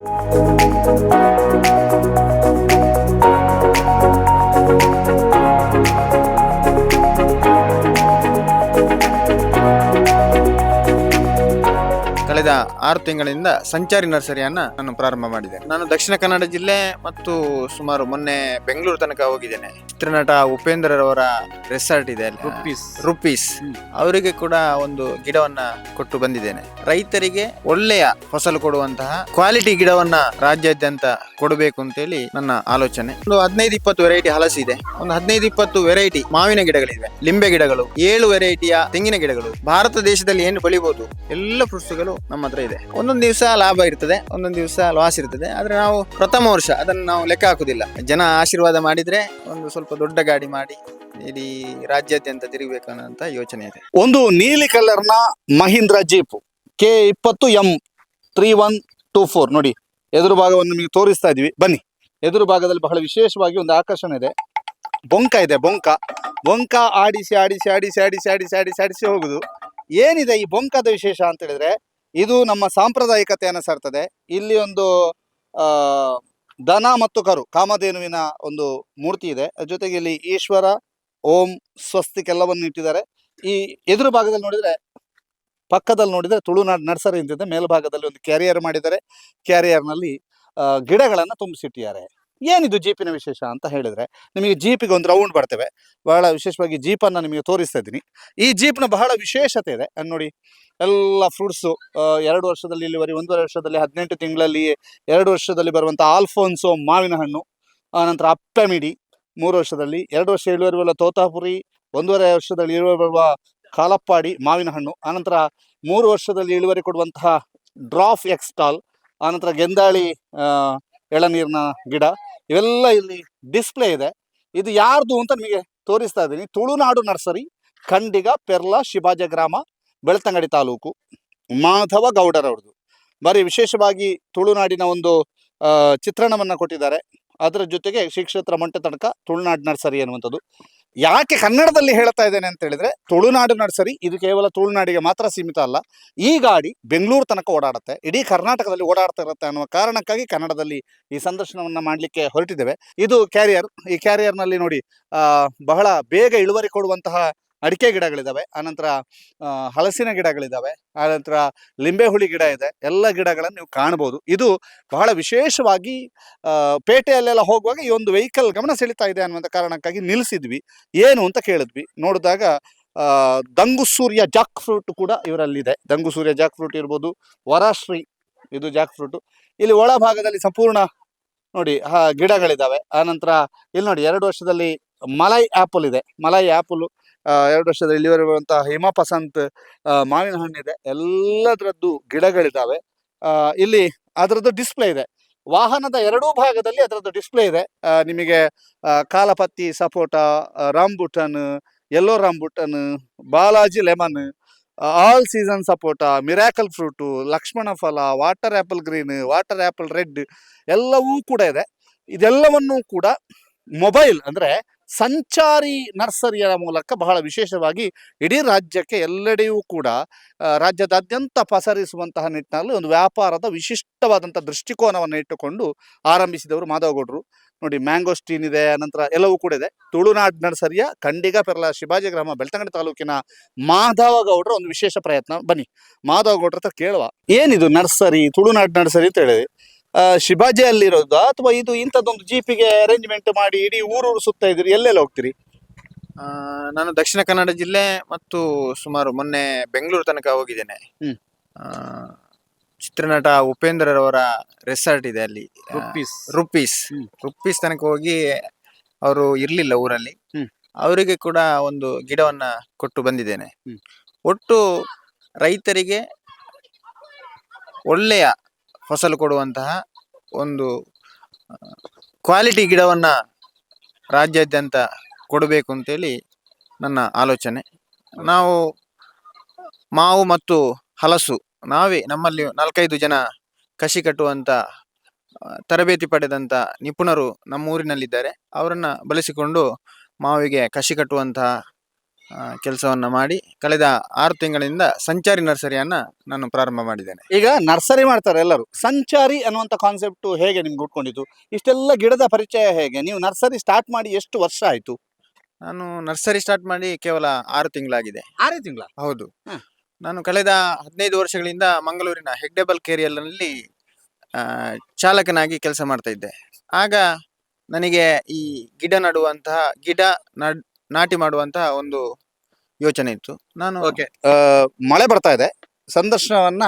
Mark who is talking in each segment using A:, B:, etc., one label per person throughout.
A: ಕಳೆದ ಆರು ತಿಂಗಳಿಂದ ಸಂಚಾರಿ ನರ್ಸರಿಯನ್ನ ನಾನು ಪ್ರಾರಂಭ ಮಾಡಿದೆ ನಾನು ದಕ್ಷಿಣ ಕನ್ನಡ ಜಿಲ್ಲೆ ಮತ್ತು ಸುಮಾರು ಮೊನ್ನೆ ಬೆಂಗಳೂರು ತನಕ ಹೋಗಿದ್ದೇನೆ. ಚಿತ್ರನಟ ಉಪೇಂದ್ರರವರ ರೆಸಾರ್ಟ್ ಇದೆ
B: ರುಪೀಸ್
A: ರುಪೀಸ್ ಅವರಿಗೆ ಕೂಡ ಒಂದು ಗಿಡವನ್ನ ಕೊಟ್ಟು ಬಂದಿದ್ದೇನೆ. ರೈತರಿಗೆ ಒಳ್ಳೆಯ ಫಸಲು ಕೊಡುವಂತಹ ಕ್ವಾಲಿಟಿ ಗಿಡವನ್ನ ರಾಜ್ಯಾದ್ಯಂತ ಕೊಡಬೇಕು ಅಂತೇಳಿ ನನ್ನ ಆಲೋಚನೆ. ಒಂದು ಹದಿನೈದು ಇಪ್ಪತ್ತು ವೆರೈಟಿ ಹಲಸಿದೆ ಒಂದು ಹದಿನೈದು ಇಪ್ಪತ್ತು ವೆರೈಟಿ ಮಾವಿನ ಗಿಡಗಳಿವೆ. ಲಿಂಬೆ ಗಿಡಗಳು ಏಳು ವೆರೈಟಿಯ ತೆಂಗಿನ ಗಿಡಗಳು. ಭಾರತ ದೇಶದಲ್ಲಿ ಏನು ಬೆಳಿಬಹುದು ಎಲ್ಲ ಫ್ರೂಟ್ಸ್ಗಳು ನಮ್ಮ ಹತ್ರ ಇದೆ. ಒಂದೊಂದು ದಿವಸ ಲಾಭ ಇರ್ತದೆ, ಒಂದೊಂದು ದಿವಸ ಲಾಸ್ ಇರ್ತದೆ. ಆದ್ರೆ ನಾವು ಪ್ರಥಮ ವರ್ಷ, ಅದನ್ನು ನಾವು ಲೆಕ್ಕ ಹಾಕುದಿಲ್ಲ. ಜನ ಆಶೀರ್ವಾದ ಮಾಡಿದ್ರೆ ಒಂದು ಸ್ವಲ್ಪ ದೊಡ್ಡ ಗಾಡಿ ಮಾಡಿ, ಇಡೀ ರಾಜ್ಯಾದ್ಯಂತ ತಿರುಗಬೇಕು ಅನ್ನೋಂಥ ಯೋಚನೆ ಇದೆ.
B: ಒಂದು ನೀಲಿ ಕಲರ್ನ ಮಹೀಂದ್ರ ಜೀಪ್ ಕೆ ಇಪ್ಪತ್ತು M three one two four ನೋಡಿ, ಎದುರು ಭಾಗವನ್ನು ನಿಮಗೆ ತೋರಿಸ್ತಾ ಇದೀವಿ ಬನ್ನಿ, ಎದುರು ಭಾಗದಲ್ಲಿ ಬಹಳ ವಿಶೇಷವಾಗಿ ಒಂದು ಆಕರ್ಷಣೆ ಇದೆ. ಬೊಂಕ ಇದೆ, ಬೊಂಕ. ಬೊಂಕ ಆಡಿಸಿ ಆಡಿಸಿ ಆಡಿಸಿ ಆಡಿಸಿ ಆಡಿಸಿ ಆಡಿಸಿ ಆಡಿಸಿ ಹೋಗುದು. ಏನಿದೆ ಈ ಬೊಂಕದ ವಿಶೇಷ ಅಂತ ಹೇಳಿದ್ರೆ ಇದು ನಮ್ಮ ಸಾಂಪ್ರದಾಯಿಕತೆಯನ್ನು ಸಾರ್ತದೆ. ಇಲ್ಲಿ ಒಂದು ದನ ಮತ್ತು ಕರು, ಕಾಮಧೇನುವಿನ ಒಂದು ಮೂರ್ತಿ ಇದೆ. ಜೊತೆಗೆ ಇಲ್ಲಿ ಈಶ್ವರ, ಓಂ ಸ್ವಸ್ತಿಕೆಲ್ಲವನ್ನು ಇಟ್ಟಿದ್ದಾರೆ. ಈ ಎದುರು ಭಾಗದಲ್ಲಿ ನೋಡಿದ್ರೆ, ಪಕ್ಕದಲ್ಲಿ ನೋಡಿದ್ರೆ ತುಳುನಾಡು ನರ್ಸರಿ ಅಂತಿದೆ. ಮೇಲ್ಭಾಗದಲ್ಲಿ ಒಂದು ಕ್ಯಾರಿಯರ್ ಮಾಡಿದ್ದಾರೆ. ಕ್ಯಾರಿಯರ್ನಲ್ಲಿ ಗಿಡಗಳನ್ನು ತುಂಬಿಸಿಟ್ಟಿದ್ದಾರೆ. ಏನಿದು ಜೀಪಿನ ವಿಶೇಷ ಅಂತ ಹೇಳಿದ್ರೆ, ನಿಮಗೆ ಜೀಪಿಗೆ ಒಂದು ರೌಂಡ್ ಬರ್ತೇವೆ. ಬಹಳ ವಿಶೇಷವಾಗಿ ಜೀಪನ್ನು ನಿಮಗೆ ತೋರಿಸ್ತಾ ಇದ್ದೀನಿ. ಈ ಜೀಪ್ನ ಬಹಳ ವಿಶೇಷತೆ ಇದೆ. ನೋಡಿ, ಎಲ್ಲ ಫ್ರೂಟ್ಸು ಎರಡು ವರ್ಷದಲ್ಲಿ ಇಲ್ಲಿವರೆ, ಒಂದೂವರೆ ವರ್ಷದಲ್ಲಿ, ಹದಿನೆಂಟು ತಿಂಗಳಲ್ಲಿ, ಎರಡು ವರ್ಷದಲ್ಲಿ ಬರುವಂಥ ಆಲ್ಫೋನ್ಸೋ ಮಾವಿನ ಹಣ್ಣು ಆನಂತರ ಅಪ್ಪಮಿಡಿ ಮೂರು ವರ್ಷದಲ್ಲಿ, ಎರಡು ವರ್ಷ ಇಳುವರಿ ಬರುವ ತೋತಾಪುರಿ ಒಂದೂವರೆ ವರ್ಷದಲ್ಲಿ ಇಳುವರಿ ಬರುವ ಕಾಲಪ್ಪಾಡಿ ಮಾವಿನ ಹಣ್ಣು ಆನಂತರ ಮೂರು ವರ್ಷದಲ್ಲಿ ಇಳುವರಿ ಕೊಡುವಂತಹ ಡ್ರಾಫ್ ಎಕ್ಸ್ಟಾಲ್ ಆನಂತರ ಗೆಂದಾಳಿ ಎಳನೀರಿನ ಗಿಡ ಇವೆಲ್ಲ ಇಲ್ಲಿ ಡಿಸ್ಪ್ಲೇ ಇದೆ. ಇದು ಯಾರ್ದು ಅಂತ ನಿಮಗೆ ತೋರಿಸ್ತಾ ಇದ್ದೀನಿ. ತುಳುನಾಡು ನರ್ಸರಿ, ಖಂಡಿಗ, ಪೆರ್ಲ, ಶಿವಾಜ ಗ್ರಾಮ, ಬೆಳ್ತಂಗಡಿ ತಾಲೂಕು, ಮಾಧವ ಗೌಡರವ್ರದ್ದು ಬರೀ ವಿಶೇಷವಾಗಿ ತುಳುನಾಡಿನ ಒಂದು ಚಿತ್ರಣವನ್ನು ಕೊಟ್ಟಿದ್ದಾರೆ. ಅದರ ಜೊತೆಗೆ ಶ್ರೀಕ್ಷೇತ್ರ ಮೊಂಟೆ ತನಕ ತುಳುನಾಡು ನರ್ಸರಿ ಅನ್ನುವಂಥದ್ದು ಯಾಕೆ ಕನ್ನಡದಲ್ಲಿ ಹೇಳ್ತಾ ಇದ್ದೇನೆ ಅಂತ ಹೇಳಿದ್ರೆ, ತುಳುನಾಡು ನರ್ಸರಿ ಇದು ಕೇವಲ ತುಳುನಾಡಿಗೆ ಮಾತ್ರ ಸೀಮಿತ ಅಲ್ಲ. ಈ ಗಾಡಿ ಬೆಂಗಳೂರು ತನಕ ಓಡಾಡುತ್ತೆ. ಇಡೀ ಕರ್ನಾಟಕದಲ್ಲಿ ಓಡಾಡ್ತಾ ಇರುತ್ತೆ ಅನ್ನುವ ಕಾರಣಕ್ಕಾಗಿ ಕನ್ನಡದಲ್ಲಿ ಈ ಸಂದರ್ಶನವನ್ನ ಮಾಡಲಿಕ್ಕೆ ಹೊರಟಿದ್ದೇವೆ. ಇದು ಕ್ಯಾರಿಯರ್ ಈ ಕ್ಯಾರಿಯರ್ನಲ್ಲಿ ನೋಡಿ ಬಹಳ ಬೇಗ ಇಳುವರಿ ಕೊಡುವಂತಹ ಅಡಿಕೆ ಗಿಡಗಳಿದ್ದಾವೆ ಆನಂತರ ಹಲಸಿನ ಗಿಡಗಳಿದ್ದಾವೆ ಆನಂತರ ಲಿಂಬೆ ಹುಳಿ ಗಿಡ ಇದೆ, ಎಲ್ಲ ಗಿಡಗಳನ್ನು ನೀವು ಕಾಣ್ಬೋದು. ಇದು ಬಹಳ ವಿಶೇಷವಾಗಿ ಪೇಟೆಯಲ್ಲೆಲ್ಲ ಹೋಗುವಾಗ ಈ ಒಂದು ವೆಹಿಕಲ್ ಗಮನ ಸೆಳಿತಾ ಇದೆ ಅನ್ನುವಂಥ ಕಾರಣಕ್ಕಾಗಿ ನಿಲ್ಲಿಸಿದ್ವಿ ಏನು ಅಂತ ಕೇಳಿದ್ವಿ. ನೋಡಿದಾಗ ದಂಗು ಸೂರ್ಯ ಜಾಕ್ ಫ್ರೂಟ್ ಕೂಡ ಇವರಲ್ಲಿದೆ. ದಂಗು ಸೂರ್ಯ ಜಾಕ್ ಫ್ರೂಟ್ ಇರ್ಬೋದು, ವರಾಶ್ರೀ, ಇದು ಜಾಕ್ ಫ್ರೂಟು. ಇಲ್ಲಿ ಒಳಭಾಗದಲ್ಲಿ ಸಂಪೂರ್ಣ ನೋಡಿ ಗಿಡಗಳಿದ್ದಾವೆ ಆನಂತರ, ಇಲ್ಲಿ ನೋಡಿ, ಎರಡು ವರ್ಷದಲ್ಲಿ ಮಲೈ ಆ್ಯಪಲ್ ಇದೆ. ಮಲೈ ಆಪಲ್ ಎರಡು ವರ್ಷದ ಇಲ್ಲಿವರೆ ಬರುವಂತಹ ಹಿಮ ಪಸಂತ್ ಆ, ಮಾವಿನ ಹಣ್ಣಿದೆ. ಎಲ್ಲದರದ್ದು ಗಿಡಗಳಿದ್ದಾವೆ ಇಲ್ಲಿ ಅದರದ್ದು ಡಿಸ್ಪ್ಲೇ ಇದೆ. ವಾಹನದ ಎರಡೂ ಭಾಗದಲ್ಲಿ ಅದರದ್ದು ಡಿಸ್ಪ್ಲೇ ಇದೆ. ನಿಮಗೆ Kalapatti sapota rambutan yellow rambutan Balaji lemon all season sapota miracle fruit Lakshmana ಫಲ water apple green water apple red ಎಲ್ಲವೂ ಕೂಡ ಇದೆ. ಇದೆಲ್ಲವನ್ನೂ ಕೂಡ ಮೊಬೈಲ್ ಅಂದರೆ ಸಂಚಾರಿ ನರ್ಸರಿಯ ಮೂಲಕ ಬಹಳ ವಿಶೇಷವಾಗಿ ಇಡೀ ರಾಜ್ಯಕ್ಕೆ ಎಲ್ಲೆಡೆಯೂ ಕೂಡ ರಾಜ್ಯದಾದ್ಯಂತ ಪಸರಿಸುವಂತಹ ನಿಟ್ಟಿನಲ್ಲಿ ಒಂದು ವ್ಯಾಪಾರದ ವಿಶಿಷ್ಟವಾದಂಥ ದೃಷ್ಟಿಕೋನವನ್ನು ಇಟ್ಟುಕೊಂಡು ಆರಂಭಿಸಿದವರು ಮಾಧವಗೌಡರು. ನೋಡಿ ಮ್ಯಾಂಗೋಸ್ಟೀನ್ ಇದೆ ನಂತರ ಎಲ್ಲವೂ ಕೂಡ ಇದೆ. ತುಳುನಾಡ್ ನರ್ಸರಿಯ ಖಂಡಿಗ ಪೆರ್ಲ ಶಿವಾಜಿ ಗ್ರಾಮ, ಬೆಳ್ತಂಗಡಿ ತಾಲೂಕಿನ ಮಾಧವಗೌಡರು ಒಂದು ವಿಶೇಷ ಪ್ರಯತ್ನ. ಬನ್ನಿ, ಮಾಧವಗೌಡ್ರ ಹತ್ರ ಕೇಳುವ. ಏನಿದು ನರ್ಸರಿ, ತುಳುನಾಡ್ ನರ್ಸರಿ ಅಂತ ಹೇಳಿದೆ. ಶಿವಾಜಿಯಲ್ಲಿರೋದು ಅಥವಾ ಇದು ಇಂಥದ್ದೊಂದು ಜೀಪಿಗೆ ಅರೇಂಜ್ಮೆಂಟ್ ಮಾಡಿ ಇಡೀ ಊರೂರು ಸುತ್ತ ಇದ್ರಿ ಎಲ್ಲೆಲ್ಲ ಹೋಗ್ತೀರಿ
A: ಆ, ನಾನು ದಕ್ಷಿಣ ಕನ್ನಡ ಜಿಲ್ಲೆ ಮತ್ತು ಸುಮಾರು ಮೊನ್ನೆ ಬೆಂಗಳೂರು ತನಕ ಹೋಗಿದ್ದೇನೆ
B: ಹ್ಮ್.
A: ಆ, ಚಿತ್ರನಟ ಉಪೇಂದ್ರರವರ ರೆಸಾರ್ಟ್ ಇದೆ ಅಲ್ಲಿ rupees
B: rupees
A: rupees
B: hmm.
A: Rupees ತನಕ ಹೋಗಿ ಅವರು ಇರ್ಲಿಲ್ಲ ಊರಲ್ಲಿ
B: ಹ್ಮ್.
A: ಅವರಿಗೆ ಕೂಡ ಒಂದು ಗಿಡವನ್ನ ಕೊಟ್ಟು ಬಂದಿದ್ದೇನೆ
B: ಹ್ಮ್.
A: ಒಟ್ಟು ರೈತರಿಗೆ ಒಳ್ಳೆಯ ಫಸಲು ಕೊಡುವಂತಹ ಒಂದು ಕ್ವಾಲಿಟಿ ಗಿಡವನ್ನ ರಾಜ್ಯಾದ್ಯಂತ ಕೊಡಬೇಕು ಅಂತೇಳಿ ನನ್ನ ಆಲೋಚನೆ. ನಾವು ಮಾವು ಮತ್ತು ಹಲಸು, ನಾವೇ ನಮ್ಮಲ್ಲಿ ನಾಲ್ಕೈದು ಜನ ಕಸಿ ಕಟ್ಟುವಂಥ ತರಬೇತಿ ಪಡೆದಂಥ ನಿಪುಣರು ನಮ್ಮ ಊರಿನಲ್ಲಿದ್ದಾರೆ ಅವರನ್ನು ಬಳಸಿಕೊಂಡು ಮಾವಿಗೆ ಕಸಿ ಕಟ್ಟುವಂತಹ ಕೆಲಸವನ್ನ ಮಾಡಿ ಕಳೆದ ಆರು ತಿಂಗಳಿಂದ ಸಂಚಾರಿ ನರ್ಸರಿಯನ್ನ ನಾನು ಪ್ರಾರಂಭ ಮಾಡಿದ್ದೇನೆ.
B: ಈಗ ನರ್ಸರಿ ಮಾಡ್ತಾರೆ ಎಲ್ಲರೂ. ಸಂಚಾರಿ ಅನ್ನುವಂಥ ಕಾನ್ಸೆಪ್ಟ್ ಹೇಗೆ ನಿಮ್ಗೆ ಉಟ್ಕೊಂಡಿದ್ದು ಇಷ್ಟೆಲ್ಲ ಗಿಡದ ಪರಿಚಯ ಹೇಗೆ? ನೀವು ನರ್ಸರಿ ಸ್ಟಾರ್ಟ್ ಮಾಡಿ ಎಷ್ಟು ವರ್ಷ ಆಯ್ತು?
A: ನಾನು ನರ್ಸರಿ ಸ್ಟಾರ್ಟ್ ಮಾಡಿ ಕೇವಲ ಆರು ತಿಂಗಳಾಗಿದೆ.
B: ಆರೇ ತಿಂಗಳ?
A: ಹೌದು. ನಾನು ಕಳೆದ ಹದಿನೈದು ವರ್ಷಗಳಿಂದ ಮಂಗಳೂರಿನ ಹೆಗ್ಡೆಬಲ್ ಕೇರಿಯಲ್ನಲ್ಲಿ ಚಾಲಕನಾಗಿ ಕೆಲಸ ಮಾಡ್ತಾ ಇದ್ದೆ. ಆಗ ನನಗೆ ಈ ಗಿಡ ನಡುವಂತಹ ಗಿಡ ನಡ್- ನಾಟಿ ಮಾಡುವಂತಹ ಒಂದು ಯೋಚನೆ ಇತ್ತು. ನಾನು
B: ಓಕೆ ಮಳೆ ಬರ್ತಾ ಇದೆ. ಸಂದರ್ಶನವನ್ನ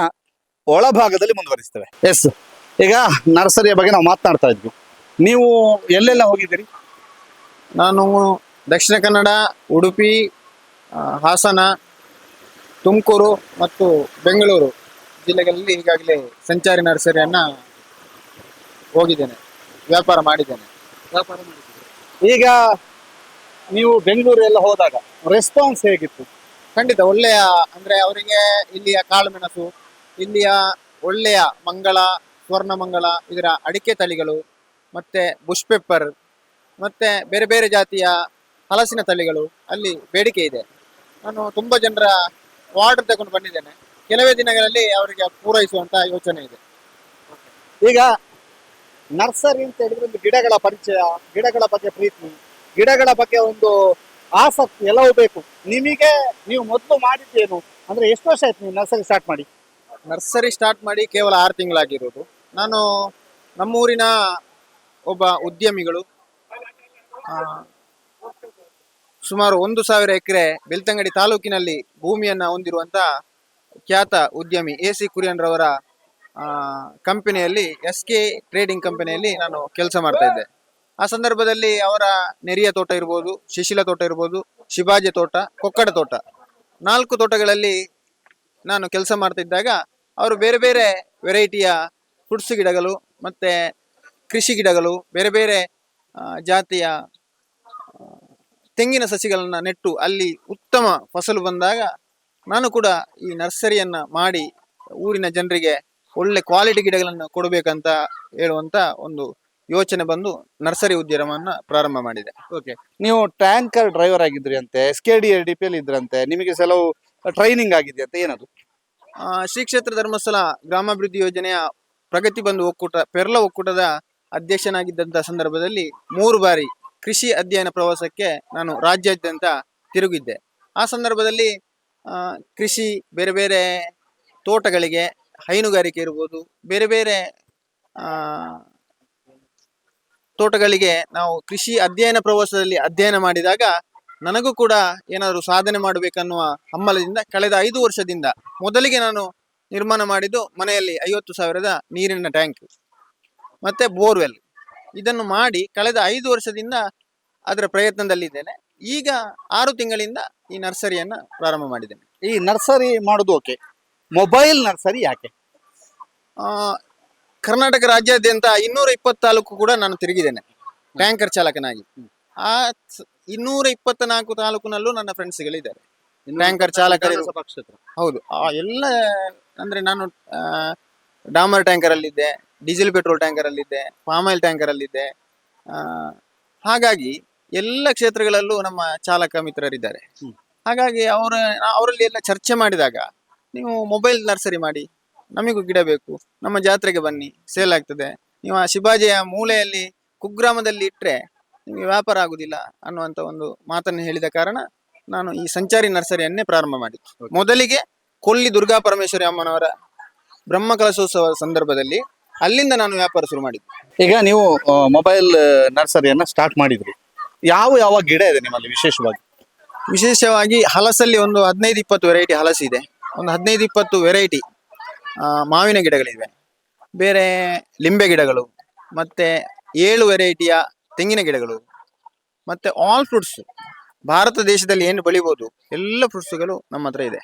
B: ಒಳಭಾಗದಲ್ಲಿ ಮುಂದುವರಿಸ್ತೇವೆ. ಎಸ್ ಈಗ ನರ್ಸರಿಯ ಬಗ್ಗೆ ನಾವು ಮಾತನಾಡ್ತಾ ಇದ್ವಿ. ನೀವು ಎಲ್ಲೆಲ್ಲ ಹೋಗಿದ್ದೀರಿ?
A: ನಾನು ದಕ್ಷಿಣ ಕನ್ನಡ ಉಡುಪಿ ಆ, ಹಾಸನ ತುಮಕೂರು ಮತ್ತು ಬೆಂಗಳೂರು ಜಿಲ್ಲೆಗಳಲ್ಲಿ ಈಗಾಗಲೇ ಸಂಚಾರಿ ನರ್ಸರಿಯನ್ನ ಹೋಗಿದ್ದೇನೆ. ವ್ಯಾಪಾರ ಮಾಡಿದ್ದೇನೆ.
B: ಈಗ ನೀವು ಬೆಂಗಳೂರು ಎಲ್ಲ ಹೋದಾಗ ರೆಸ್ಪಾನ್ಸ್ ಹೇಗಿತ್ತು?
A: ಖಂಡಿತ ಒಳ್ಳೆಯ ಅಂದ್ರೆ ಅವರಿಗೆ ಇಲ್ಲಿಯ ಕಾಳುಮೆಣಸು ಇಲ್ಲಿಯ ಒಳ್ಳೆಯ ಮಂಗಳ ಸ್ವರ್ಣಮಂಗಳ ಇದರ ಅಡಿಕೆ ತಳಿಗಳು ಮತ್ತೆ ಬುಷ್ ಪೆಪ್ಪರ್ ಮತ್ತೆ ಬೇರೆ ಬೇರೆ ಜಾತಿಯ ಹಲಸಿನ ತಳಿಗಳು ಅಲ್ಲಿ ಬೇಡಿಕೆ ಇದೆ. ನಾನು ತುಂಬಾ ಜನರ ಆರ್ಡರ್ ತಗೊಂಡು ಬಂದಿದ್ದೇನೆ. ಕೆಲವೇ ದಿನಗಳಲ್ಲಿ ಅವರಿಗೆ ಪೂರೈಸುವಂತ ಯೋಚನೆ ಇದೆ.
B: ಈಗ ನರ್ಸರಿ ಅಂತ ಹೇಳಿದ್ರೆ ಒಂದು ಗಿಡಗಳ ಪರಿಚಯ ಗಿಡಗಳ ಬಗ್ಗೆ ಪ್ರೀತಿ. ಗಿಡಗಳ ಬಗ್ಗೆ ಒಂದು ಆಸಕ್ತಿ ಎಲ್ಲವೂ ಬೇಕು. ನಿಮಗೆ ನೀವು ಮೊದಲು ಮಾಡಿದ್ದೇನು? ಅಂದ್ರೆ ಎಷ್ಟು ವರ್ಷ ಆಯ್ತು ನೀವು ನರ್ಸರಿ ಸ್ಟಾರ್ಟ್ ಮಾಡಿ?
A: ನರ್ಸರಿ ಸ್ಟಾರ್ಟ್ ಮಾಡಿ ಕೇವಲ ಆರು ತಿಂಗಳಾಗಿರೋದು. ನಾನು ನಮ್ಮೂರಿನ ಒಬ್ಬ ಉದ್ಯಮಿಗಳು ಸುಮಾರು ಒಂದು ಸಾವಿರ ಎಕರೆ ಬೆಳ್ತಂಗಡಿ ತಾಲೂಕಿನಲ್ಲಿ ಭೂಮಿಯನ್ನು ಹೊಂದಿರುವಂಥ ಖ್ಯಾತ ಉದ್ಯಮಿ ಎ ಸಿ ಕುರಿಯನ್ರವರ ಕಂಪನಿಯಲ್ಲಿ, ಎಸ್ ಕೆ ಟ್ರೇಡಿಂಗ್ ಕಂಪನಿಯಲ್ಲಿ ನಾನು ಕೆಲಸ ಮಾಡ್ತಾ ಇದ್ದೆ. ಆ ಸಂದರ್ಭದಲ್ಲಿ ಅವರ ನೆರಿಯ ತೋಟ ಇರ್ಬೋದು, ಶಿಶಿಲ ತೋಟ ಇರ್ಬೋದು, ಶಿವಾಜಿ ತೋಟ, ಕೊಕ್ಕಡ ತೋಟ. ನಾಲ್ಕು ತೋಟಗಳಲ್ಲಿ ನಾನು ಕೆಲಸ ಮಾಡ್ತಿದ್ದಾಗ ಅವರು ಬೇರೆ ಬೇರೆ ವೆರೈಟಿಯ ಫುಡ್ಸ್ ಗಿಡಗಳು ಮತ್ತೆ ಕೃಷಿ ಗಿಡಗಳು, ಬೇರೆ ಬೇರೆ ಜಾತಿಯ ತೆಂಗಿನ ಸಸಿಗಳನ್ನು ನೆಟ್ಟು ಅಲ್ಲಿ ಉತ್ತಮ ಫಸಲು ಬಂದಾಗ ನಾನು ಕೂಡ ಈ ನರ್ಸರಿಯನ್ನ ಮಾಡಿ ಊರಿನ ಜನರಿಗೆ ಒಳ್ಳೆ ಕ್ವಾಲಿಟಿ ಗಿಡಗಳನ್ನು ಕೊಡಬೇಕಂತ ಹೇಳುವಂತ ಒಂದು ಯೋಚನೆ ಬಂದು ನರ್ಸರಿ ಉದ್ಯಮವನ್ನ ಪ್ರಾರಂಭ ಮಾಡಿದೆ.
B: ಓಕೆ ನೀವು ಟ್ಯಾಂಕರ್ ಡ್ರೈವರ್ ಆಗಿದ್ರಿ ಅಂತೆ S D L D P L ಇದ್ರಂತೆ, ನಿಮಗೆ ಕೆಲವು ಟ್ರೈನಿಂಗ್ ಆಗಿದೆ ಅಂತ ಏನದು
A: ಶ್ರೀ ಕ್ಷೇತ್ರ ಧರ್ಮಸ್ಥಳ ಗ್ರಾಮಾಭಿವೃದ್ಧಿ ಯೋಜನೆಯ ಪ್ರಗತಿ ಬಂಧು ಒಕ್ಕೂಟ, ಪೆರ್ಲ ಒಕ್ಕೂಟದ ಅಧ್ಯಕ್ಷನಾಗಿದ್ದಂತಹ ಸಂದರ್ಭದಲ್ಲಿ ಮೂರು ಬಾರಿ ಕೃಷಿ ಅಧ್ಯಯನ ಪ್ರವಾಸಕ್ಕೆ ನಾನು ರಾಜ್ಯಾದ್ಯಂತ ತಿರುಗಿದ್ದೆ. ಆ ಸಂದರ್ಭದಲ್ಲಿ ಕೃಷಿ ಬೇರೆ ಬೇರೆ ತೋಟಗಳಿಗೆ ಹೈನುಗಾರಿಕೆ ಇರ್ಬೋದು, ಬೇರೆ ಬೇರೆ ತೋಟಗಳಿಗೆ ನಾವು ಕೃಷಿ ಅಧ್ಯಯನ ಪ್ರವಾಸದಲ್ಲಿ ಅಧ್ಯಯನ ಮಾಡಿದಾಗ ನನಗೂ ಕೂಡ ಏನಾದರೂ ಸಾಧನೆ ಮಾಡಬೇಕನ್ನುವ ಹಮ್ಮಲದಿಂದ ಕಳೆದ ಐದು ವರ್ಷದಿಂದ ಮೊದಲಿಗೆ ನಾನು ನಿರ್ಮಾಣ ಮಾಡಿದ್ದು ಮನೆಯಲ್ಲಿ ಐವತ್ತು ಸಾವಿರದ ನೀರಿನ ಟ್ಯಾಂಕ್ ಮತ್ತೆ ಬೋರ್ವೆಲ್. ಇದನ್ನು ಮಾಡಿ ಕಳೆದ ಐದು ವರ್ಷದಿಂದ ಅದರ ಪ್ರಯತ್ನದಲ್ಲಿದ್ದೇನೆ. ಈಗ ಆರು ತಿಂಗಳಿಂದ ಈ ನರ್ಸರಿಯನ್ನು ಪ್ರಾರಂಭ ಮಾಡಿದ್ದೇನೆ.
B: ಈ ನರ್ಸರಿ ಮಾಡೋದು ಓಕೆ? ಮೊಬೈಲ್ ನರ್ಸರಿ ಯಾಕೆ?
A: ಆ, ಕರ್ನಾಟಕ ರಾಜ್ಯಾದ್ಯಂತ ಇನ್ನೂರ ಇಪ್ಪತ್ತು ತಾಲೂಕು ಕೂಡ ನಾನು ತಿರುಗಿದ್ದೇನೆ. ಟ್ಯಾಂಕರ್ ಚಾಲಕನಾಗಿ. ಆ ಇನ್ನೂರ ಇಪ್ಪತ್ತ ನಾಲ್ಕು ತಾಲೂಕಿನಲ್ಲೂ ನನ್ನ ಫ್ರೆಂಡ್ಸ್ಗಳಿದ್ದಾರೆ ಟ್ಯಾಂಕರ್ ಚಾಲಕರು. ಹೌದು. ಆ ಎಲ್ಲ ಅಂದ್ರೆ ನಾನು ಡಾಮರ್ ಟ್ಯಾಂಕರ್ ಅಲ್ಲಿದ್ದೆ ಡೀಸೆಲ್ ಪೆಟ್ರೋಲ್ ಟ್ಯಾಂಕರ್ ಅಲ್ಲಿದ್ದೆ ಪಾಮ್ ಆಯಿಲ್ ಟ್ಯಾಂಕರ್ ಅಲ್ಲಿದ್ದೆ ಹಾಗಾಗಿ ಎಲ್ಲ ಕ್ಷೇತ್ರಗಳಲ್ಲೂ ನಮ್ಮ ಚಾಲಕ ಮಿತ್ರರಿದ್ದಾರೆ. ಹಾಗಾಗಿ ಅವರ ಅವರಲ್ಲಿ ಎಲ್ಲ ಚರ್ಚೆ ಮಾಡಿದಾಗ ನೀವು ಮೊಬೈಲ್ ನರ್ಸರಿ ಮಾಡಿ ನಮಗೂ ಗಿಡ ಬೇಕು. ನಮ್ಮ ಜಾತ್ರೆಗೆ ಬನ್ನಿ. ಸೇಲ್ ಆಗ್ತದೆ. ನೀವು ಆ ಶಿವಾಜಿಯ ಮೂಲೆಯಲ್ಲಿ ಕುಗ್ರಾಮದಲ್ಲಿ ಇಟ್ಟರೆ ನಿಮಗೆ ವ್ಯಾಪಾರ ಆಗುದಿಲ್ಲ ಅನ್ನುವಂತ ಒಂದು ಮಾತನ್ನು ಹೇಳಿದ ಕಾರಣ ನಾನು ಈ ಸಂಚಾರಿ ನರ್ಸರಿಯನ್ನೇ ಪ್ರಾರಂಭ ಮಾಡಿದ್ದು. ಮೊದಲಿಗೆ ಕೊಲ್ಲಿ ದುರ್ಗಾ ಪರಮೇಶ್ವರಿ ಅಮ್ಮನವರ ಬ್ರಹ್ಮ ಕಲಶೋತ್ಸವ ಸಂದರ್ಭದಲ್ಲಿ ಅಲ್ಲಿಂದ ನಾನು ವ್ಯಾಪಾರ ಶುರು ಮಾಡಿದ್ದು.
B: ಈಗ ನೀವು ಮೊಬೈಲ್ ನರ್ಸರಿಯನ್ನ ಸ್ಟಾರ್ಟ್ ಮಾಡಿದ್ರಿ. ಯಾವ ಯಾವ ಗಿಡ ಇದೆ ನಿಮ್ಮಲ್ಲಿ ವಿಶೇಷವಾಗಿ?
A: ವಿಶೇಷವಾಗಿ ಹಲಸಲ್ಲಿ ಒಂದು ಹದಿನೈದು ಇಪ್ಪತ್ತು ವೆರೈಟಿ ಹಲಸು ಇದೆ. ಒಂದು ಹದಿನೈದು ಇಪ್ಪತ್ತು ವೆರೈಟಿ ಮಾವಿನ ಗಿಡಗಳಿವೆ. ಬೇರೆ ಲಿಂಬೆ ಗಿಡಗಳು ಮತ್ತೆ ಏಳು ವೆರೈಟಿಯ ತೆಂಗಿನ ಗಿಡಗಳು ಮತ್ತೆ ಆಲ್ ಫ್ರೂಟ್ಸ್ ಭಾರತ ದೇಶದಲ್ಲಿ ಏನು ಬೆಳಿಬೋದು ಎಲ್ಲ ಫ್ರೂಟ್ಸ್ಗಳು ನಮ್ಮ ಹತ್ರ ಇದೆ.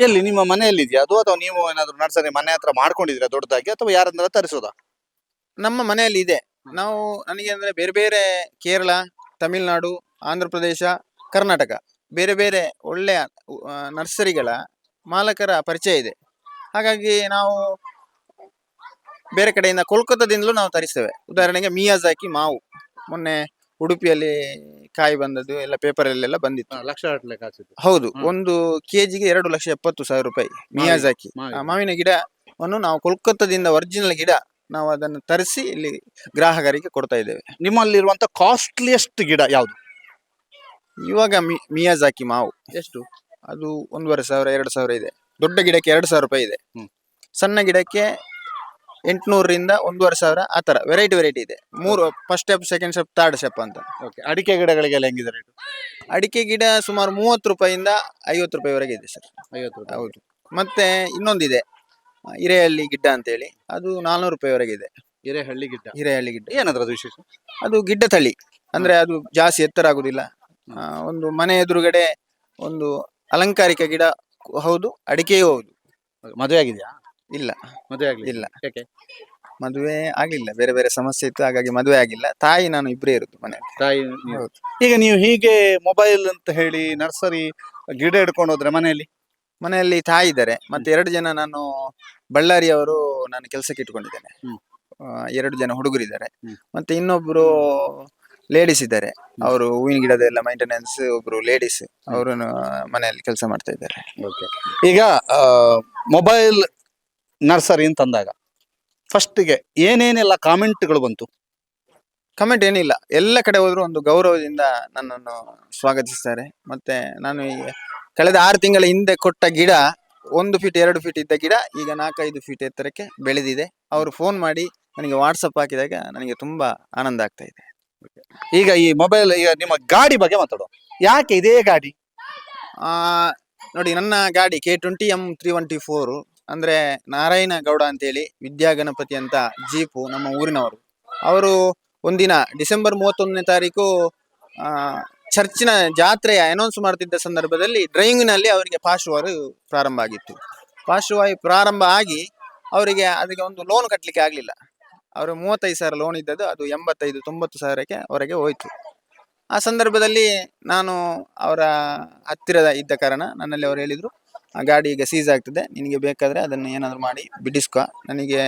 B: ಎಲ್ಲಿ ನಿಮ್ಮ ಮನೆಯಲ್ಲಿ ಇದೆಯಾ ಅದು ಅಥವಾ ನೀವು ಏನಾದ್ರು ನರ್ಸರಿ ಮನೆ ಹತ್ರ ಮಾಡ್ಕೊಂಡಿದ್ದೀರಾ ದೊಡ್ಡದಾಗಿ ಅಥವಾ ಯಾರಂದ್ರೆ ತರಿಸೋದಾ?
A: ನಮ್ಮ ಮನೆಯಲ್ಲಿ ಇದೆ. ನಾವು ನನಗೆ ಅಂದ್ರೆ ಬೇರೆ ಬೇರೆ ಕೇರಳ ತಮಿಳುನಾಡು ಆಂಧ್ರ ಪ್ರದೇಶ ಕರ್ನಾಟಕ. ಬೇರೆ ಬೇರೆ ಒಳ್ಳೆಯ ಆ, ನರ್ಸರಿಗಳ ಮಾಲಕರ ಪರಿಚಯ ಇದೆ. ಹಾಗಾಗಿ ನಾವು ಬೇರೆ ಕಡೆಯಿಂದ ಕೋಲ್ಕತ್ತಾದಿಂದಲೂ ನಾವು ತರಿಸ್ತೇವೆ. ಉದಾಹರಣೆಗೆ ಮಿಯಾಜಾಕಿ ಮಾವು. ಮೊನ್ನೆ ಉಡುಪಿಯಲ್ಲಿ ಕಾಯಿ ಬಂದದ್ದು ಎಲ್ಲ ಪೇಪರಲ್ಲೆಲ್ಲ ಬಂದಿತ್ತು.
B: ಲಕ್ಷ
A: ಹೌದು. ಒಂದು ಕೆಜಿಗೆ ಎರಡು ಲಕ್ಷ ಎಪ್ಪತ್ತು ಸಾವಿರ ರೂಪಾಯಿ ಮಿಯಾಜಾಕಿ.
B: ಮಾವಿನ.
A: ಗಿಡವನ್ನು ನಾವು ಕೋಲ್ಕತ್ತಾದಿಂದ ಒರಿಜಿನಲ್ ಗಿಡ ನಾವು ಅದನ್ನು ತರಿಸಿ ಇಲ್ಲಿ ಗ್ರಾಹಕರಿಗೆ ಕೊಡ್ತಾ ಇದ್ದೇವೆ.
B: ನಿಮ್ಮಲ್ಲಿರುವಂತ ಕಾಸ್ಟ್ಲಿಯೆಸ್ಟ್ ಗಿಡ ಯಾವುದು?
A: ಇವಾಗ ಮಿಯಾಜಾಕಿ ಮಾವು.
B: ಎಷ್ಟು?
A: ಅದು ಒಂದೂವರೆ ಸಾವಿರ ಎರಡು ಸಾವಿರ ಇದೆ. ದೊಡ್ಡ ಗಿಡಕ್ಕೆ ಎರಡು ಸಾವಿರ ರೂಪಾಯಿ ಇದೆ. ಸಣ್ಣ ಗಿಡಕ್ಕೆ ಎಂಟುನೂರರಿಂದ ಒಂದೂವರೆ ಸಾವಿರ ಆ ಥರ. ವೆರೈಟಿ ವೆರೈಟಿ ಇದೆ. ಮೂರು first step second step third step ಅಂತ.
B: ಓಕೆ ಅಡಿಕೆ ಗಿಡಗಳಿಗೆಲ್ಲ ಹೆಂಗಿದೆ ರೇಟು
A: ಅಡಿಕೆ ಗಿಡ ಸುಮಾರು ಮೂವತ್ತು ರೂಪಾಯಿಂದ ಐವತ್ತು ರೂಪಾಯಿವರೆಗೆ ಇದೆ ಸರ್
B: ಐವತ್ತು ರೂಪಾಯಿ.
A: ಹೌದು. ಮತ್ತೆ ಇನ್ನೊಂದಿದೆ ಹಿರೇಹಳ್ಳಿ ಗಿಡ್ಡ ಅಂತೇಳಿ. ಅದು ನಾಲ್ನೂರು ರೂಪಾಯಿವರೆಗೆ ಇದೆ.
B: ಹಿರೇಹಳ್ಳಿ ಗಿಡ್ಡ.
A: ಹಿರೇಹಳ್ಳಿ ಗಿಡ್ಡ.
B: ಅದು ವಿಶೇಷ?
A: ಅದು ಗಿಡ್ಡ ತಳಿ. ಅಂದರೆ ಅದು ಜಾಸ್ತಿ ಎತ್ತರ ಆಗೋದಿಲ್ಲ. ಆ, ಒಂದು ಮನೆ ಎದುರುಗಡೆ ಒಂದು ಅಲಂಕಾರಿಕ ಗಿಡ ಹೌದು ಅಡಿಕೆಯೂ ಹೌದು.
B: ಮದುವೆ ಆಗಿದೆಯಾ?
A: ಇಲ್ಲ.
B: ಮದುವೆ ಆಗ್ಲಿ
A: ಇಲ್ಲ.
B: ಯಾಕೆ?
A: ಮದುವೆ ಆಗ್ಲಿಲ್ಲ. ಬೇರೆ ಬೇರೆ ಸಮಸ್ಯೆ ಇತ್ತು ಹಾಗಾಗಿ ಮದುವೆ ಆಗಿಲ್ಲ. ತಾಯಿ ನಾನು ಇಬ್ಬರೇ ಇರುದು ಮನೆ
B: ತಾಯಿ
A: ಹೌದು.
B: ಈಗ ನೀವು ಹೀಗೆ ಮೊಬೈಲ್ ಅಂತ ಹೇಳಿ ನರ್ಸರಿ ಗಿಡ ಹಿಡ್ಕೊಂಡು ಹೋದ್ರೆ ಮನೆಯಲ್ಲಿ?
A: ಮನೆಯಲ್ಲಿ ತಾಯಿ ಇದ್ದಾರೆ. ಮತ್ತೆ ಎರಡು ಜನ ನಾನು ಬಳ್ಳಾರಿಯವರು ನಾನು ಕೆಲಸಕ್ಕೆ ಇಟ್ಕೊಂಡಿದ್ದೇನೆ.
B: ಹ್ಮ್.
A: ಆ, ಎರಡು ಜನ ಹುಡುಗರಿದ್ದಾರೆ.
B: ಹ್ಮ್.
A: ಮತ್ತೆ ಇನ್ನೊಬ್ರು ಲೇಡೀಸ್ ಇದ್ದಾರೆ. ಅವರು ಹೂವಿನ ಗಿಡದ ಎಲ್ಲ ಮೈಂಟೆನೆನ್ಸ್ ಒಬ್ರು ಲೇಡೀಸ್ ಅವರು ಮನೆಯಲ್ಲಿ ಕೆಲಸ ಮಾಡ್ತಾ ಇದ್ದಾರೆ.
B: ಈಗ ಮೊಬೈಲ್ ನರ್ಸರಿ ಅಂತಂದಾಗ ಫಸ್ಟಿಗೆ ಏನೇನೆಲ್ಲ ಕಾಮೆಂಟ್ಗಳು ಬಂತು?
A: ಕಮೆಂಟ್ ಏನಿಲ್ಲ. ಎಲ್ಲ ಕಡೆ ಹೋದ್ರು ಒಂದು ಗೌರವದಿಂದ ನನ್ನನ್ನು ಸ್ವಾಗತಿಸ್ತಾರೆ. ಮತ್ತೆ ನಾನು ಈ ಕಳೆದ ಆರು ತಿಂಗಳ ಹಿಂದೆ ಕೊಟ್ಟ ಗಿಡ ಒಂದು ಫೀಟ್ ಎರಡು ಫೀಟ್ ಇದ್ದ ಗಿಡ ಈಗ ನಾಲ್ಕೈದು ಫೀಟ್ ಎತ್ತರಕ್ಕೆ ಬೆಳೆದಿದೆ. ಅವರು ಫೋನ್ ಮಾಡಿ ನನಗೆ ವಾಟ್ಸಪ್ ಹಾಕಿದಾಗ ನನಗೆ ತುಂಬಾ ಆನಂದ ಆಗ್ತಾ ಇದೆ.
B: ಈಗ ಈ ಮೊಬೈಲ್ ಈಗ ನಿಮ್ಮ ಗಾಡಿ ಬಗ್ಗೆ ಮಾತಾಡುವ. ಯಾಕೆ ಇದೇ ಗಾಡಿ?
A: ಆ, ನೋಡಿ ನನ್ನ ಗಾಡಿ K twenty M three one T four ಅಂದ್ರೆ ನಾರಾಯಣ ಗೌಡ ಅಂತೇಳಿ ವಿದ್ಯಾಗಣಪತಿ ಅಂತ ಜೀಪು ನಮ್ಮ ಊರಿನವರು. ಅವರು ಒಂದಿನ ಡಿಸೆಂಬರ್ ಮೂವತ್ತೊಂದನೇ ತಾರೀಕು ಆ, ಚರ್ಚಿನ ಜಾತ್ರೆಯ ಅನೌನ್ಸ್ ಮಾಡ್ತಿದ್ದ ಸಂದರ್ಭದಲ್ಲಿ ಡ್ರೈವಿಂಗ್ನಲ್ಲಿ ಅವರಿಗೆ ಪಾರ್ಶ್ವವಾಯು ಪ್ರಾರಂಭ ಆಗಿತ್ತು. ಪಾರ್ಶ್ವವಾಯು ಪ್ರಾರಂಭ ಆಗಿ ಅವರಿಗೆ ಅದಕ್ಕೆ ಒಂದು ಲೋನ್ ಕಟ್ಟಲಿಕ್ಕೆ ಆಗಲಿಲ್ಲ. ಅವರು ಮೂವತ್ತೈದು ಸಾವಿರ ಲೋನ್ ಇದ್ದದ್ದು ಅದು ಎಂಬತ್ತೈದು ತೊಂಬತ್ತು ಸಾವಿರಕ್ಕೆ ಅವರಿಗೆ ಹೋಯ್ತು. ಆ ಸಂದರ್ಭದಲ್ಲಿ ನಾನು ಅವರ ಹತ್ತಿರದ ಇದ್ದ ಕಾರಣ ನನ್ನಲ್ಲಿ ಅವರು ಹೇಳಿದರು ಆ ಗಾಡಿ ಈಗ ಸೀಸ್ ಆಗ್ತದೆ ನಿನಗೆ ಬೇಕಾದರೆ ಅದನ್ನು ಏನಾದರೂ ಮಾಡಿ ಬಿಡಿಸ್ಕೊ ನನಗೆ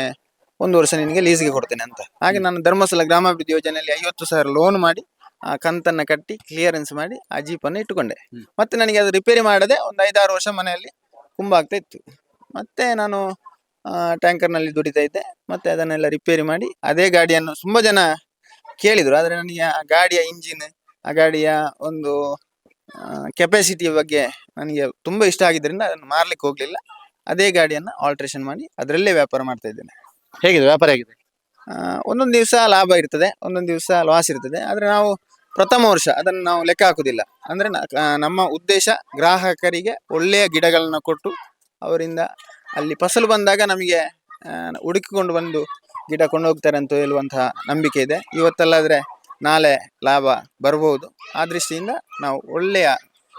A: ಒಂದು ವರ್ಷ ನಿನಗೆ ಲೀಸ್ಗೆ ಕೊಡ್ತೇನೆ ಅಂತ. ಹಾಗೆ ನಾನು ಧರ್ಮಸ್ಥಳ ಗ್ರಾಮಾಭಿವೃದ್ಧಿ ಯೋಜನೆಯಲ್ಲಿ ಐವತ್ತು ಸಾವಿರ ಲೋನ್ ಮಾಡಿ ಆ ಕಂತನ್ನು ಕಟ್ಟಿ ಕ್ಲಿಯರೆನ್ಸ್ ಮಾಡಿ ಆ ಜೀಪನ್ನು ಇಟ್ಟುಕೊಂಡೆ. ಮತ್ತೆ ನನಗೆ ಅದು ರಿಪೇರಿ ಮಾಡದೆ ಒಂದು ಐದಾರು ವರ್ಷ ಮನೆಯಲ್ಲಿ ಕುಂಬ ಆಗ್ತಾ ಇತ್ತು. ಮತ್ತೆ ನಾನು ಟ್ಯಾಂಕರ್ನಲ್ಲಿ ದುಡಿತಾ ಇದ್ದೆ. ಮತ್ತೆ ಅದನ್ನೆಲ್ಲ ರಿಪೇರಿ ಮಾಡಿ ಅದೇ ಗಾಡಿಯನ್ನು ತುಂಬಾ ಜನ ಕೇಳಿದ್ರು. ಆದರೆ ನನಗೆ ಆ ಗಾಡಿಯ ಇಂಜಿನ್ ಆ ಗಾಡಿಯ ಒಂದು ಕೆಪಾಸಿಟಿ ಬಗ್ಗೆ ನನಗೆ ತುಂಬ ಇಷ್ಟ ಆಗಿದ್ದರಿಂದ ಅದನ್ನು ಮಾರ್ಲಿಕ್ಕೆ ಹೋಗ್ಲಿಲ್ಲ. ಅದೇ ಗಾಡಿಯನ್ನು ಆಲ್ಟ್ರೇಷನ್ ಮಾಡಿ ಅದರಲ್ಲೇ ವ್ಯಾಪಾರ ಮಾಡ್ತಾ ಇದ್ದೇನೆ.
B: ಹೇಗಿದೆ? ವ್ಯಾಪಾರ
A: ಆಗಿದೆ ಒಂದೊಂದು ದಿವಸ ಲಾಭ ಇರ್ತದೆ ಒಂದೊಂದು ದಿವಸ ಲಾಸ್ ಇರ್ತದೆ. ಆದರೆ ನಾವು ಪ್ರಥಮ ವರ್ಷ ಅದನ್ನು ನಾವು ಲೆಕ್ಕ ಹಾಕುದಿಲ್ಲ ಅಂದರೆ ನ- ನಮ್ಮ ಉದ್ದೇಶ ಗ್ರಾಹಕರಿಗೆ ಒಳ್ಳೆಯ ಗಿಡಗಳನ್ನು ಕೊಟ್ಟು ಅವರಿಂದ ಅಲ್ಲಿ ಫಸಲು ಬಂದಾಗ ನಮಗೆ ಹುಡುಕಿಕೊಂಡು ಬಂದು ಗಿಡ ಕೊಂಡೋಗ್ತಾರೆ ಅಂತ ಹೇಳುವಂತಹ ನಂಬಿಕೆ ಇದೆ. ಇವತ್ತಲ್ಲಾದರೆ ನಾಳೆ ಲಾಭ ಬರಬಹುದು ಆ ದೃಷ್ಟಿಯಿಂದ ನಾವು ಒಳ್ಳೆಯ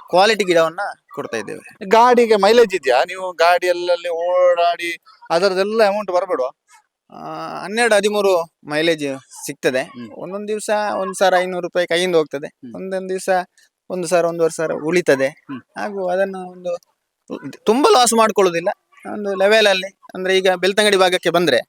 A: ಕ್ವಾಲಿಟಿ ಗಿಡವನ್ನ ಕೊಡ್ತಾ ಇದ್ದೇವೆ.
B: ಗಾಡಿಗೆ ಮೈಲೇಜ್ ಇದೆಯಾ? ನೀವು ಗಾಡಿ ಎಲ್ಲಲ್ಲಿ ಓಡಾಡಿ ಅದರದೆಲ್ಲ ಅಮೌಂಟ್ ಬರಬೇಡುವ?
A: ಹನ್ನೆರಡು ಹದಿಮೂರು ಮೈಲೇಜ್ ಸಿಗ್ತದೆ. ಒಂದೊಂದು ದಿವಸ ಒಂದು ಸಾವಿರ ಐನೂರು ರೂಪಾಯಿ ಕೈಯಿಂದ ಹೋಗ್ತದೆ. ಒಂದೊಂದು ದಿವಸ ಒಂದು ಸಾವಿರ ಒಂದೂವರೆ ಸಾವಿರ ಉಳಿತದೆ. ಹಾಗೂ ಅದನ್ನು ಒಂದು ತುಂಬಾ ಲಾಸ್ ಮಾಡ್ಕೊಳ್ಳೋದಿಲ್ಲ. ಒಂದು ಲೆವೆಲ್ ಅಲ್ಲಿ ಅಂದ್ರೆ ಈಗ ಬೆಳ್ತಂಗಡಿ ಭಾಗಕ್ಕೆ ಬಂದ್ರೆ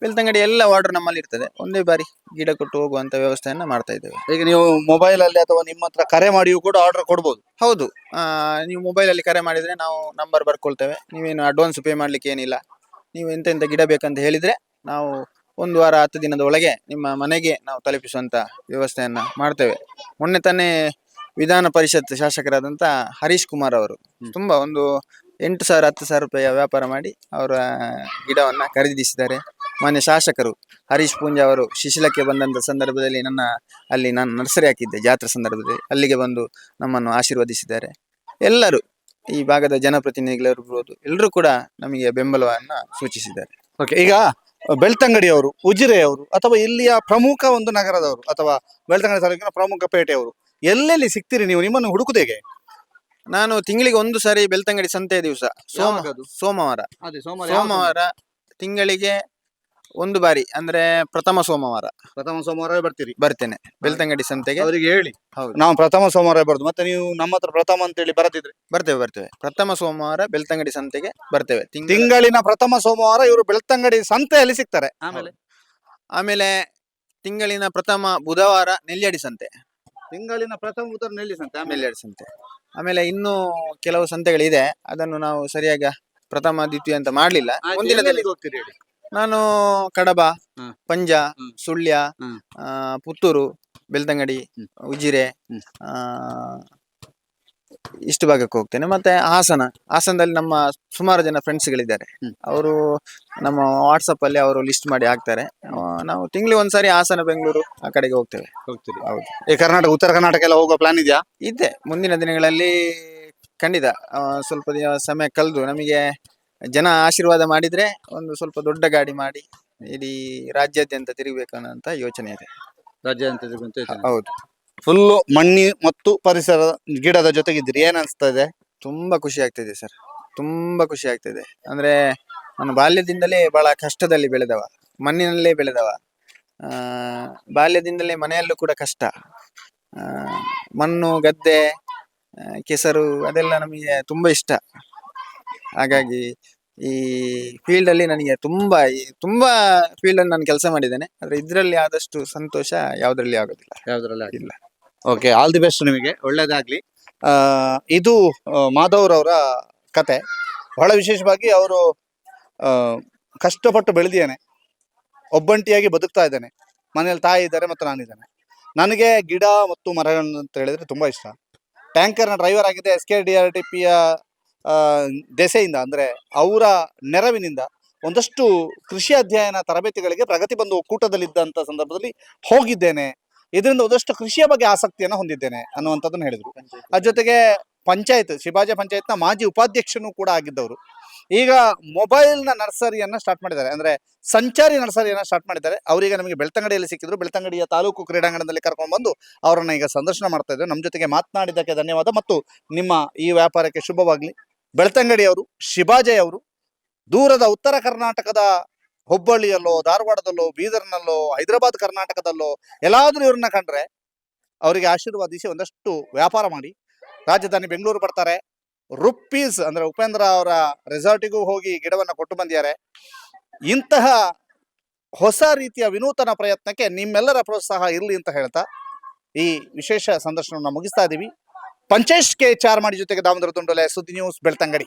A: ಬೆಳ್ತಂಗಡಿ ಎಲ್ಲ ಆರ್ಡರ್ ನಮ್ಮಲ್ಲಿ ಇರ್ತದೆ. ಒಂದೇ ಬಾರಿ ಗಿಡ ಕೊಟ್ಟು ಹೋಗುವಂತ ವ್ಯವಸ್ಥೆಯನ್ನ ಮಾಡ್ತಾ ಇದ್ದೇವೆ.
B: ಈಗ ನೀವು ಮೊಬೈಲ್ ಅಲ್ಲಿ ಅಥವಾ ನಿಮ್ಮ ಹತ್ರ ಕರೆ ಮಾಡಿಯೂ ಕೂಡ ಆರ್ಡರ್ ಕೊಡ್ಬೋದು.
A: ಹೌದು. ಆ, ನೀವು ಮೊಬೈಲ್ ಅಲ್ಲಿ ಕರೆ ಮಾಡಿದ್ರೆ ನಾವು ನಂಬರ್ ಬರ್ಕೊಳ್ತೇವೆ. ನೀವೇನು ಅಡ್ವಾನ್ಸ್ ಪೇ ಮಾಡ್ಲಿಕ್ಕೆ ಏನಿಲ್ಲ. ನೀವು ಎಂತ ಎಂತ ಗಿಡ ಬೇಕಂತ ಹೇಳಿದ್ರೆ ನಾವು ಒಂದು ವಾರ ಹತ್ತು ದಿನದ ಒಳಗೆ ನಿಮ್ಮ ಮನೆಗೆ ನಾವು ತಲುಪಿಸುವಂತ ವ್ಯವಸ್ಥೆಯನ್ನ ಮಾಡ್ತೇವೆ. ಮೊನ್ನೆ ತಾನೇ ವಿಧಾನ ಪರಿಷತ್ ಶಾಸಕರಾದಂತ ಹರೀಶ್ ಕುಮಾರ್ ಅವರು. ತುಂಬಾ ಒಂದು ಎಂಟು ಸಾವಿರ, ಹತ್ತು ಸಾವಿರ ರೂಪಾಯಿಯ ವ್ಯಾಪಾರ ಮಾಡಿ ಅವರ ಗಿಡವನ್ನ ಖರೀದಿಸಿದ್ದಾರೆ. ಮಾನ್ಯ ಶಾಸಕರು ಹರೀಶ್ ಪೂಂಜಾ ಅವರು ಶಿಶಿಲಕ್ಕೆ ಬಂದಂಥ ಸಂದರ್ಭದಲ್ಲಿ ನನ್ನ ಅಲ್ಲಿ ನಾನು ನರ್ಸರಿ ಹಾಕಿದ್ದೆ, ಜಾತ್ರೆ ಸಂದರ್ಭದಲ್ಲಿ. ಅಲ್ಲಿಗೆ ಬಂದು ನಮ್ಮನ್ನು ಆಶೀರ್ವದಿಸಿದ್ದಾರೆ. ಎಲ್ಲರೂ ಈ ಭಾಗದ ಜನಪ್ರತಿನಿಧಿಗಳಿರ್ಬೋದು ಎಲ್ಲರೂ ಕೂಡ ನಮಗೆ ಬೆಂಬಲವನ್ನು ಸೂಚಿಸಿದ್ದಾರೆ.
B: ಓಕೆ ಈಗ ಬೆಳ್ತಂಗಡಿಯವರು ಉಜಿರೆಯವರು ಅಥವಾ ಇಲ್ಲಿಯ ಪ್ರಮುಖ ಒಂದು ನಗರದವರು, ಅಥವಾ ಬೆಳ್ತಂಗಡಿ ತಾಲೂಕಿನ ಪ್ರಮುಖ ಪೇಟೆಯವರು, ಎಲ್ಲೆಲ್ಲಿ ಸಿಗ್ತೀರಿ ನೀವು? ನಿಮ್ಮನ್ನು ಹುಡುಕುದು ಹೇಗೆ?
A: ನಾನು ತಿಂಗಳಿಗೆ ಒಂದು ಸಾರಿ ಬೆಳ್ತಂಗಡಿ ಸಂತೆ ದಿವಸ. ಸೋಮ? ಸೋಮವಾರ.
B: ಅದೇ
A: ಸೋಮವಾರ ತಿಂಗಳಿಗೆ ಒಂದು ಬಾರಿ ಅಂದ್ರೆ ಪ್ರಥಮ ಸೋಮವಾರ.
B: ಪ್ರಥಮ ಸೋಮವಾರ ಬರ್ತೀರಿ?
A: ಬರ್ತೇನೆ ಬೆಳ್ತಂಗಡಿ ಸಂತೆಗೆ.
B: ಅವರಿಗೆ ಹೇಳಿ.
A: ಹೌದು.
B: ನಾವು ಪ್ರಥಮ ಸೋಮವಾರ ಬರ್ದು ಮತ್ತೆ ನೀವು ನಮ್ಮ ಹತ್ರ ಪ್ರಥಮ ಅಂತೇಳಿ ಬರದಿದ್ರೆ?
A: ಬರ್ತೇವೆ ಬರ್ತೇವೆ. ಪ್ರಥಮ ಸೋಮವಾರ ಬೆಳ್ತಂಗಡಿ ಸಂತೆಗೆ ಬರ್ತೇವೆ. ತಿಂಗಳ
B: ತಿಂಗಳಿನ ಪ್ರಥಮ ಸೋಮವಾರ ಇವರು ಬೆಳ್ತಂಗಡಿ ಸಂತೆಯಲ್ಲಿ ಸಿಗ್ತಾರೆ. ಆಮೇಲೆ
A: ಆಮೇಲೆ ತಿಂಗಳಿನ ಪ್ರಥಮ ಬುಧವಾರ ನೆಲ್ಯಾಡಿ ಸಂತೆ.
B: ತಿಂಗಳಿನ ಪ್ರಥಮ ಉತ್ತರ ನಿಲ್ಲಿಸಂತೆ ಆಮೇಲೆ
A: ಎರಡು ಸಂತೆ ಆಮೇಲೆ ಇನ್ನೂ ಕೆಲವು ಸಂತೆಗಳಿದೆ ಅದನ್ನು ನಾವು ಸರಿಯಾಗಿ ಪ್ರಥಮ ದ್ವಿತೀಯ ಅಂತ ಮಾಡ್ಲಿಲ್ಲ
B: ಹೋಗ್ತೀರಿ ಹೇಳಿ
A: ನಾನು ಕಡಬ
B: ಹ್ಮ್.
A: ಪಂಜ
B: ಹ್ಮ್.
A: ಸುಳ್ಯ
B: ಹ್ಮ್.
A: ಆ, ಪುತ್ತೂರು ಬೆಳ್ತಂಗಡಿ ಉಜಿರೆ ಆ, ಇಷ್ಟು ಭಾಗಕ್ಕೆ ಹೋಗ್ತೇನೆ. ಮತ್ತೆ ಹಾಸನ ಹಾಸನದಲ್ಲಿ ನಮ್ಮ ಸುಮಾರು ಜನ ಫ್ರೆಂಡ್ಸ್ಗಳಿದ್ದಾರೆ. ಅವರು ನಮ್ಮ ವಾಟ್ಸಪ್ ಅಲ್ಲಿ ಅವರು ಲಿಸ್ಟ್ ಮಾಡಿ ಹಾಕ್ತಾರೆ. ಆ, ನಾವು ತಿಂಗಳು ಒಂದ್ಸಾರಿ ಹಾಸನ ಬೆಂಗಳೂರು ಆ ಕಡೆಗೆ ಹೋಗ್ತೇವೆ.
B: ಹೋಗ್ತೀವಿ
A: ಹೌದು.
B: ಈ ಕರ್ನಾಟಕ ಉತ್ತರ ಕರ್ನಾಟಕ ಎಲ್ಲ ಹೋಗೋ ಪ್ಲಾನ್ ಇದೆಯಾ?
A: ಇದೆ. ಮುಂದಿನ ದಿನಗಳಲ್ಲಿ ಖಂಡಿತ. ಆ, ಸ್ವಲ್ಪ ದಿನ ಸಮಯ ಕಳೆದು ನಮಗೆ ಜನ ಆಶೀರ್ವಾದ ಮಾಡಿದ್ರೆ ಒಂದು ಸ್ವಲ್ಪ ದೊಡ್ಡ ಗಾಡಿ ಮಾಡಿ ಇಡೀ ರಾಜ್ಯಾದ್ಯಂತ ಅಂತ ಯೋಚನೆ ಇದೆ.
B: ರಾಜ್ಯ
A: ಹೌದು.
B: ಫುಲ್ಲು ಮಣ್ಣಿ ಮತ್ತು ಪರಿಸರ ಗಿಡದ ಜೊತೆಗಿದ್ದೀರಿ. ಏನ್ ಅನ್ಸ್ತಾ ಇದೆ?
A: ತುಂಬಾ ಖುಷಿ ಆಗ್ತಿದೆ ಸರ್. ತುಂಬಾ ಖುಷಿ ಆಗ್ತಿದೆ. ಅಂದ್ರೆ ನಾನು ಬಾಲ್ಯದಿಂದಲೇ ಬಹಳ ಕಷ್ಟದಲ್ಲಿ ಬೆಳೆದವ. ಮಣ್ಣಿನಲ್ಲೇ ಬೆಳೆದವ. ಆ, ಬಾಲ್ಯದಿಂದಲೇ ಮನೆಯಲ್ಲೂ ಕೂಡ ಕಷ್ಟ. ಆ, ಮಣ್ಣು ಗದ್ದೆ ಆ, ಕೆಸರು ಅದೆಲ್ಲ ನಮಗೆ ತುಂಬಾ ಇಷ್ಟ. ಹಾಗಾಗಿ ಈ ಫೀಲ್ಡ್ ಅಲ್ಲಿ ನನಗೆ ತುಂಬಾ ಈ- ತುಂಬಾ ಫೀಲ್ಡ್ ಅಲ್ಲಿ ನಾನು ಕೆಲಸ ಮಾಡಿದ್ದೇನೆ. ಆದ್ರೆ ಇದರಲ್ಲಿ ಆದಷ್ಟು ಸಂತೋಷ ಯಾವ್ದ್ರಲ್ಲಿ ಆಗೋದಿಲ್ಲ.
B: ಯಾವ್ದ್ರಲ್ಲಿ
A: ಇಲ್ಲ.
B: ಓಕೆ ಆಲ್ ದಿ ಬೆಸ್ಟ್ ನಿಮಗೆ. ಒಳ್ಳೇದಾಗ್ಲಿ. ಇದು ಮಾಧವ್ರವರ ಕತೆ. ಬಹಳ ವಿಶೇಷವಾಗಿ ಅವರು ಕಷ್ಟಪಟ್ಟು ಬೆಳೆದಿದ್ದಾನೆ. ಒಬ್ಬಂಟಿಯಾಗಿ ಬದುಕ್ತಾ ಇದ್ದಾನೆ. ಮನೇಲಿ ತಾಯಿ ಇದ್ದಾರೆ ಮತ್ತು ನಾನಿದ್ದಾನೆ. ನನಗೆ ಗಿಡ ಮತ್ತು ಮರಗಳನ್ನು ಅಂತ ಹೇಳಿದರೆ ತುಂಬ ಇಷ್ಟ. ಟ್ಯಾಂಕರ್ನ ಡ್ರೈವರ್ ಆಗಿದೆ S K D R T ಪಿಯ ದೆಸೆಯಿಂದ, ಅಂದರೆ ಅವರ ನೆರವಿನಿಂದ ಒಂದಷ್ಟು ಕೃಷಿ ಅಧ್ಯಯನ ತರಬೇತಿಗಳಿಗೆ ಪ್ರಗತಿ ಬಂದು ಒಕ್ಕೂಟದಲ್ಲಿದ್ದಂಥ ಸಂದರ್ಭದಲ್ಲಿ ಹೋಗಿದ್ದೇನೆ. ಇದರಿಂದ ಒಂದಷ್ಟು ಕೃಷಿಯ ಬಗ್ಗೆ ಆಸಕ್ತಿಯನ್ನು ಹೊಂದಿದ್ದೇನೆ ಅನ್ನುವಂಥದ್ದನ್ನು ಹೇಳಿದರು. ಅದ್ರ ಜೊತೆಗೆ ಪಂಚಾಯತ್, ಶಿವಾಜಿ ಪಂಚಾಯತ್ನ ಮಾಜಿ ಉಪಾಧ್ಯಕ್ಷನೂ ಕೂಡ ಆಗಿದ್ದವರು. ಈಗ ಮೊಬೈಲ್ನ ನರ್ಸರಿಯನ್ನ ಸ್ಟಾರ್ಟ್ ಮಾಡಿದ್ದಾರೆ. ಅಂದ್ರೆ ಸಂಚಾರಿ ನರ್ಸರಿಯನ್ನ ಸ್ಟಾರ್ಟ್ ಮಾಡಿದ್ದಾರೆ. ಅವರಿಗೆ ನಮಗೆ ಬೆಳ್ತಂಗಡಿಯಲ್ಲಿ ಸಿಕ್ಕಿದ್ರು. ಬೆಳ್ತಂಗಡಿಯ ತಾಲೂಕು ಕ್ರೀಡಾಂಗಣದಲ್ಲಿ ಕರ್ಕೊಂಡು ಬಂದು ಅವರನ್ನ ಈಗ ಸಂದರ್ಶನ ಮಾಡ್ತಾ ಇದ್ದಾರೆ ನಮ್ಮ ಜೊತೆಗೆ ಮಾತನಾಡಿದ್ದಕ್ಕೆ ಧನ್ಯವಾದ. ಮತ್ತು ನಿಮ್ಮ ಈ ವ್ಯಾಪಾರಕ್ಕೆ ಶುಭವಾಗಲಿ. ಬೆಳ್ತಂಗಡಿಯವರು ಶಿವಾಜಯ್ ಅವರು, ದೂರದ ಉತ್ತರ ಕರ್ನಾಟಕದ ಹುಬ್ಬಳ್ಳಿಯಲ್ಲೋ, ಧಾರವಾಡದಲ್ಲೋ, ಬೀದರ್ನಲ್ಲೋ, ಹೈದರಾಬಾದ್, ಕರ್ನಾಟಕದಲ್ಲೋ ಎಲ್ಲಾದ್ರೂ ಇವ್ರನ್ನ ಕಂಡ್ರೆ ಅವರಿಗೆ ಆಶೀರ್ವಾದಿಸಿ ಒಂದಷ್ಟು ವ್ಯಾಪಾರ ಮಾಡಿ. ರಾಜಧಾನಿ ಬೆಂಗಳೂರು ಬರ್ತಾರೆ. ರುಪ್ಪೀಸ್ ಅಂದ್ರೆ ಉಪೇಂದ್ರ ಅವರ ರೆಸಾರ್ಟಿಗೂ ಹೋಗಿ ಗಿಡವನ್ನ ಕೊಟ್ಟು ಬಂದಿದ್ದಾರೆ. ಇಂತಹ ಹೊಸ ರೀತಿಯ ವಿನೂತನ ಪ್ರಯತ್ನಕ್ಕೆ ನಿಮ್ಮೆಲ್ಲರ ಪ್ರೋತ್ಸಾಹ ಇರಲಿ ಅಂತ ಹೇಳ್ತಾ ಈ ವಿಶೇಷ ಸಂದರ್ಶನವನ್ನು ಮುಗಿಸ್ತಾ ಇದ್ದೀವಿ ಪಂಚೇಶ್ ಕೆ ಚಾರ್ಮಾಡಿ ಜೊತೆಗೆ Damodara Thundale Suddi news Belthangady.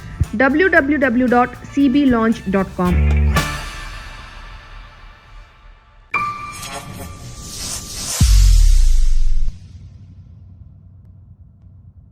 C: www.cblaunch.com.